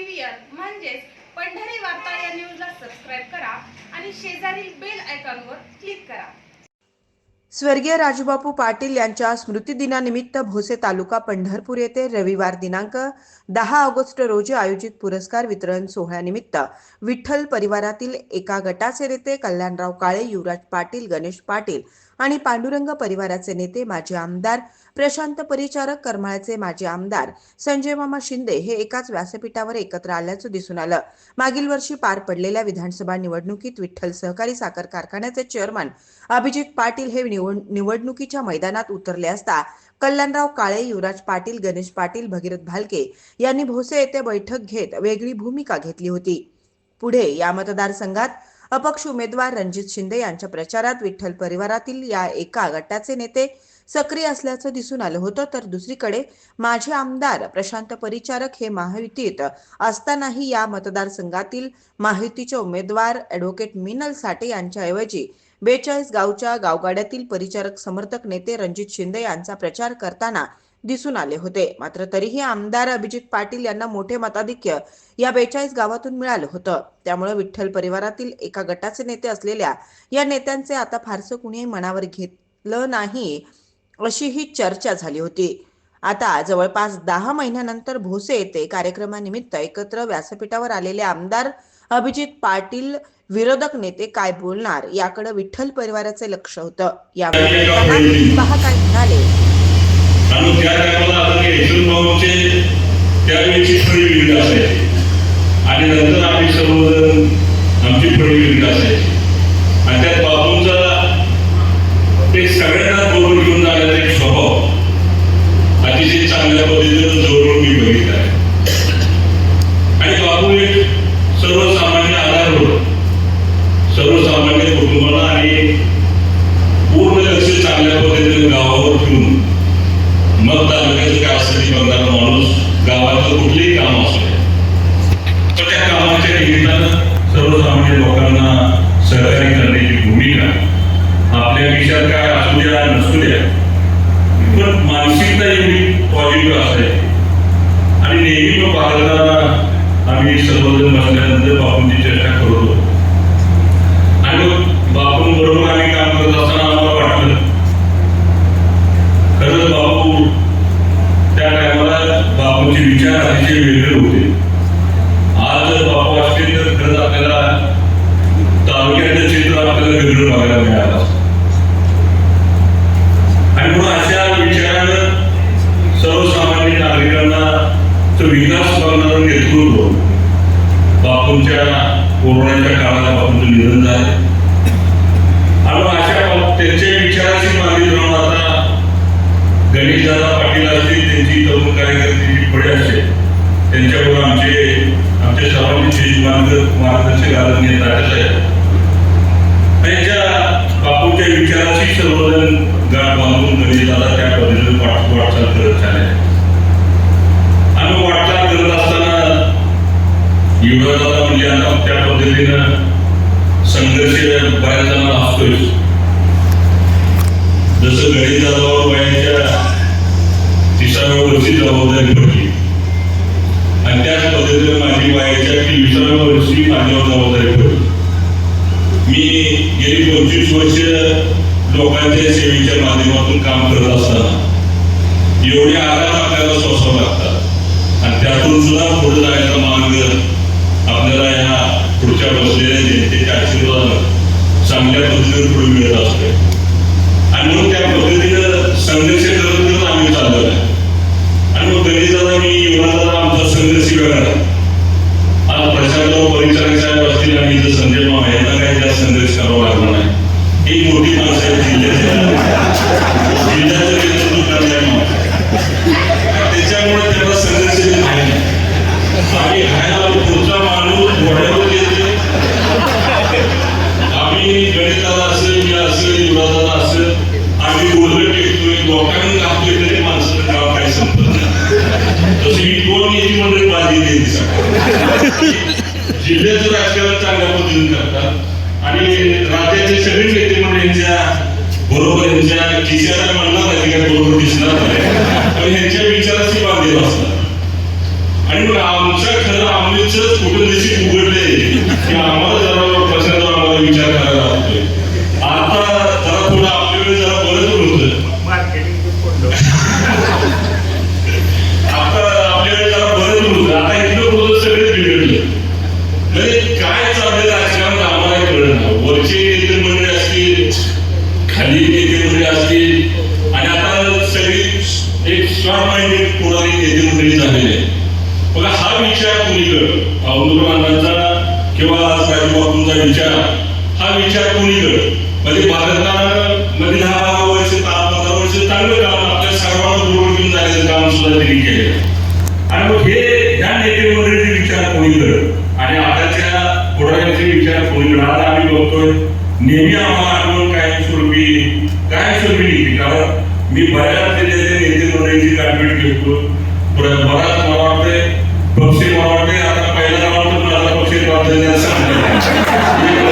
चॅनलवरील म्हणजेच पंढरी वार्ता या न्यूजला सबस्क्राईब करा आणि शेजारील बेल आयकॉनवर क्लिक करा. स्वर्गीय राजूबापू पाटील यांच्या स्मृतिदिनानिमित्त भोसे तालुका पंढरपूर येथे रविवार दिनांक दहा ऑगस्ट रोजी आयोजित पुरस्कार वितरण सोहळ्यानिमित्त विठ्ठल परिवारातील एका गटाचे नेते कल्याणराव काळे युवराज पाटील गणेश पाटील आणि पांडुरंग परिवाराचे नेते माजी आमदार प्रशांत परिचारक करमाळ्याचे माजी आमदार संजय मामा शिंदे हे एकाच व्यासपीठावर एकत्र आल्याचं दिसून आलं. मागील वर्षी पार पडलेल्या विधानसभा निवडणुकीत विठ्ठल सहकारी साखर कारखान्याचे चेअरमन अभिजित पाटील हे निवड- निवडणुकीच्या मैदानात उतरले असता कल्याणराव काळे युवराज पाटील गणेश पाटील भगीरथ भालके यांनी भोसे येथे बैठक घेत वेगळी भूमिका घेतली होती. पुढे या मतदारसंघात अपक्ष उमेदवार रणजित शिंदे यांच्या प्रचारात विठ्ठल परिवारातील या एका गटाचे नेते सक्रिय असल्याचं दिसून आलं होतं. तर दुसरीकडे माजी आमदार प्रशांत परिचारक हे महायुतीत असतानाही या मतदारसंघातील महायुतीचे उमेदवार ॲडव्होकेट मिनल साठे यांच्याऐवजी बेचाळीस गावच्या गावगाड्यातील परिचारक समर्थक नेते रणजित शिंदे यांचा प्रचार करताना दिसून आले होते. मात्र तरीही आमदार अभिजित पाटील यांना मोठे मताधिक्य या बेचाळीस गावातून मिळालं होतं. त्यामुळे विठ्ठल परिवारातील एका गटाचे नेते असलेल्या या नेत्यांचे आता फारसं कुणीही मनावर घेतलं नाही अशी ही चर्चा झाली होती. आता जवळपास दहा महिन्यानंतर भोसे येथे कार्यक्रमानिमित्त एकत्र व्यासपीठावर आलेले आमदार अभिजित पाटील विरोधक नेते काय बोलणार याकडे विठ्ठल परिवाराचे लक्ष होतं. यावेळी पहा काय म्हणाले त्या टायमाला आपण यशवंत भाऊचे त्यावेळेची फळी विविध असायची आणि नंतर आम्ही सर्वजण आमची फळी वेगळी असायची आणि त्यात बापूंचा ते सगळ्यांना बरोबर घेऊन जाण्याचा एक स्वभाव अतिशय चांगल्या पद्धतीनं जोडून मी बघितला आहे आणि बापू एक सर्वसामान्य आधार होत सर्वसामान्य कुटुंबाला आणि पूर्ण लक्ष चांगल्या पद्धतीनं गावावर ठेवून मग तालुक्याचं काय असेल ते बघणारा माणूस गावाचं कुठलंही काम असू दे तर त्या कामाच्या निमित्तानं सर्वसामान्य लोकांना सहकार्य करण्याची भूमिका आपल्या काय असू द्या नसू द्या पण मानसिकता एवढी पॉझिटिव्ह असायची आणि नेहमी मग पाहताना आम्ही सर्वजण बसल्यानंतर बापूंची चर्चा करत होतो. आणि मग बापूंबरोबर आम्ही काम करत असताना आम्हाला वाटलं. खरंच बापू त्या टायमाला बापूंचे विचार अतिशय वेगळे होते. आज जर बापू असतील तर खरंच आपल्याला तालुक्याचं चित्र आपल्याला वेगळं बघायला मिळालं असतं. आणि म्हणून अशा विचारानं सर्वसामान्य नागरिकांना तो विकास बघणारं नेतृत्व बापूंच्या कोरोनाच्या काळात बापूंचं निधन झालं आणि मग अशा त्यांच्या विचाराची मागे जाऊन आता गणेशदादा पाटील असतील त्यांची तरुण कार्यकर्त्याची फळे असेल त्यांच्याबरोबर आमचे आमच्या सर्वांचे ज्येष्ठ मार्ग मार्गदर्शक आदरणीय तात्यासाहेब त्यांच्या बापूच्या विचाराची सर्वजण गाठ बांधून गणेशदादा त्या पद्धतीने वाट वाटचाल करत झाले आम्ही वाटचाल करत असताना विभागाला म्हणजे आता त्या पद्धतीनं संघर्ष बऱ्याच जणांना असतोय जसं घरी दादावर वयाच्या तिसाव्या वर्षी जबाबदारी पडली आणि त्याच पद्धतीनं माझी वयाच्या तेविसाव्या वर्षी माझ्यावर जबाबदारी पडली मी गेली पंचवीस वर्ष लोकांच्या सेवेच्या माध्यमातून काम करत असताना एवढे आघात आपल्याला सोसावं लागतात. आणि त्यातून सुद्धा पुढे जायचा मार्ग आपल्याला या पुढच्या बसलेल्या जनतेच्या आशीर्वाद चांगल्या पद्धतीने पुढे मिळत असते. राज्याचे सगळे नेते मंडळी यांच्या बरोबर यांच्या खिशाला म्हणणार नाही काय बरोबर दिसणार नाही. पण यांच्या विचाराशी बांधील असतात आणि मग आमच्या खरं आमचं कुठं नशीब उघडले की आम्हाला जरा प्रश्नाचा आम्हाला विचार करायला लागतोय. आता जरा थोडं आपल्याकडे जरा बरंच होतं. कुणीकड किंवा राजबापूंचा विचार हा विचार कोणी करत? म्हणजे भारतानं मध्ये दहा बारा वर्ष दहा पंधरा वर्ष चांगलं काम आपल्या सर्वांना बरोबर घेऊन जाण्याचं काम सुद्धा त्यांनी केलं आणि मग हे ह्या नेते विचार कोणी करत? आणि आताच्या पुढाऱ्यांचे विचार कोणीकडे आज आम्ही बघतोय नेहमी आम्हाला आठवण कायमस्वरूपी कायमस्वरूपी निघते कारण मी बऱ्याच त्याच्या नेते मंडळीची गाठभेट घेतो बराच Daniel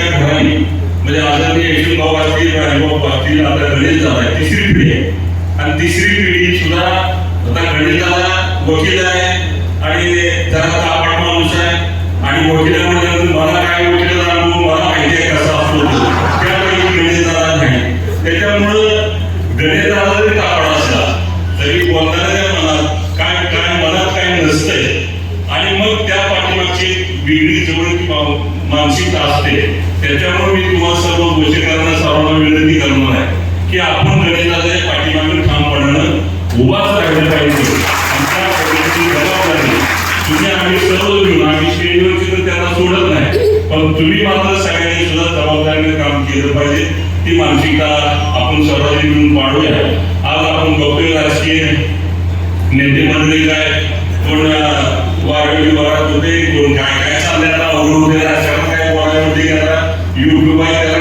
यशवंत भाऊच्या म्हणजे आदरणीय यशवंत भाऊ असतील राजभाऊ असतील आता गणेश झाला तिसरी पिढी आहे. आणि तिसरी पिढी सुद्धा आता गणेश गणेशाला वकील आहे आणि जरा तापट माणूस आहे. आणि वकिला सोडत नाही. पण तुम्ही मात्र सगळ्यांनी सुद्धा जबाबदारीने काम केलं पाहिजे. ती मानसिकता आपण सर्वांनी मिळून पाडूया आज आपण बघतोय राजकीय नेते मंडळी काय कोण वारवी विभागात होते कोण काय काय चालले आता? अवघड होते राजकारण काय बोलायला होते की युट्यूब आहे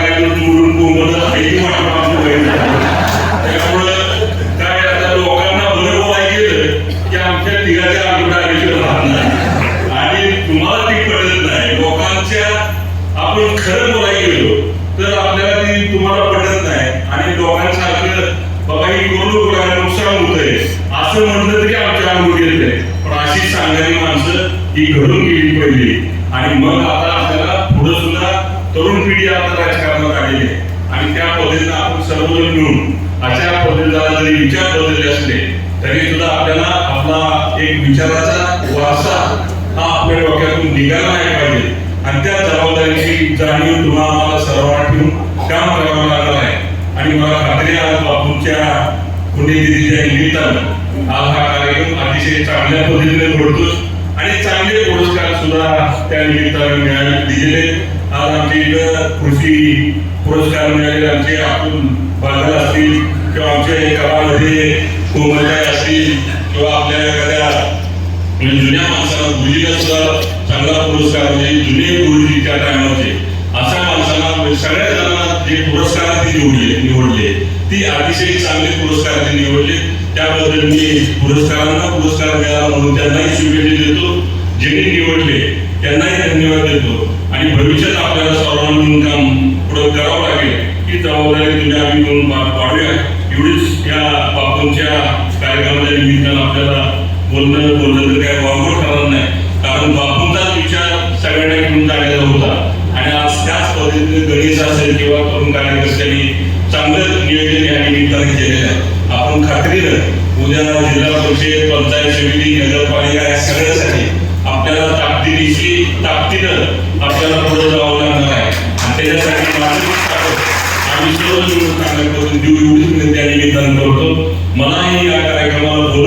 सांगणारी माणसं ही घडून गेली पहिली. आणि मग आता आपल्याला पुढे सुद्धा तरुण पिढी आता राजकारणात आलेली आहे. आणि त्या पद्धतीनं आपण सर्वजण मिळून अशा पद्धतीचा जरी विचार बदलले असले तरी सुद्धा आपल्याला आपला एक विचाराचा वारसा हा आपल्या डोक्यातून निघाला नाही पाहिजे. आणि त्या जबाबदारीची जाणीव तुम्हाला सर्वांना ठेवून काम करावं निमित्तानं मिळाले दिलेले आज आमच्या इथं कृषी पुरस्कार मिळालेले आमचे आपण बाजार असतील किंवा आमच्या गावामध्ये कोमलताई असतील किंवा आपल्या एखाद्या म्हणजे जुन्या माणसाला गुरुजीला सुद्धा चांगला पुरस्कार म्हणजे जुने गुरुजी त्या टायमाचे अशा माणसाला म्हणजे सगळ्या जणांना जे पुरस्कार ते निवडले निवडले. ती अतिशय चांगले पुरस्कार ते निवडले. त्याबद्दल मी पुरस्कारांना पुरस्कार मिळाला म्हणून त्यांनाही शुभेच्छा देतो. ज्यांनी निवडले त्यांनाही धन्यवाद देतो. आणि भविष्यात आपल्याला सर्वांना मिळून काम पुढे करावं लागेल ही जबाबदारी तुम्ही आम्ही मिळून पार पाडूया. एवढीच या बापूंच्या कार्यक्रमाच्या निमित्तानं आपल्याला बोलणं बोलणं तर काय वावगं ठरणार नाही. कारण बापूंचाच विचार सगळ्यांना घेऊन जाण्याचा होता. आणि आज त्याच पद्धतीने गणेश असेल किंवा तरुण कार्यकर्त्यांनी चांगलं नियोजन या निमित्ताने केलेलं आहे. आपण खात्रीनं उद्या जिल्हा परिषद पंचायत समिती नगरपालिका या सगळ्यासाठी आपल्याला ताकदीनिशी ताकदीनं आपल्याला पुढे जावं लागणार आहे. आणि त्याच्यासाठी माझी आम्ही सर्व मिळून चांगल्या करून देऊ एवढीच विनंती आणि निमित्तानं करतो. मलाही या कार्यक्रमाला